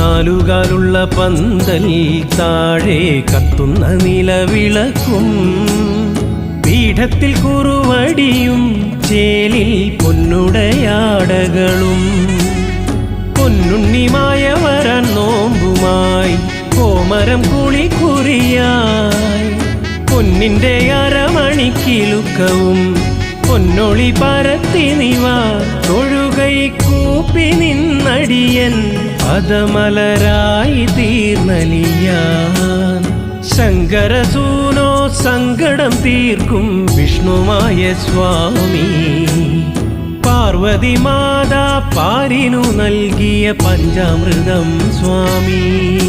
നാലുകാലുള്ള പന്തൽ താഴെ കത്തുന്ന നിലവിളക്കും. പീഠത്തിൽ കുറുവടിയും ചേലിൽ പൊന്നുടയാടകളും. പൊന്നുണ്ണിമായ വരാൻ നോമ്പുമായി കോമരം കുളിക്കുറിയായി പൊന്നിന്റെ അരമണിക്കിലുക്കവും പൊന്നൊളി പരത്തി നിവ. തൊഴുകൈ കൂപ്പി നിന്നടിയൻ പദമലരായി തീർന്നലിയാൻ. ശങ്കരസൂനോ സങ്കടം തീർക്കും വിഷ്ണുമായ സ്വാമി. പാർവതി മാതാ പാരിനു നൽകിയ പഞ്ചാമൃതം സ്വാമി.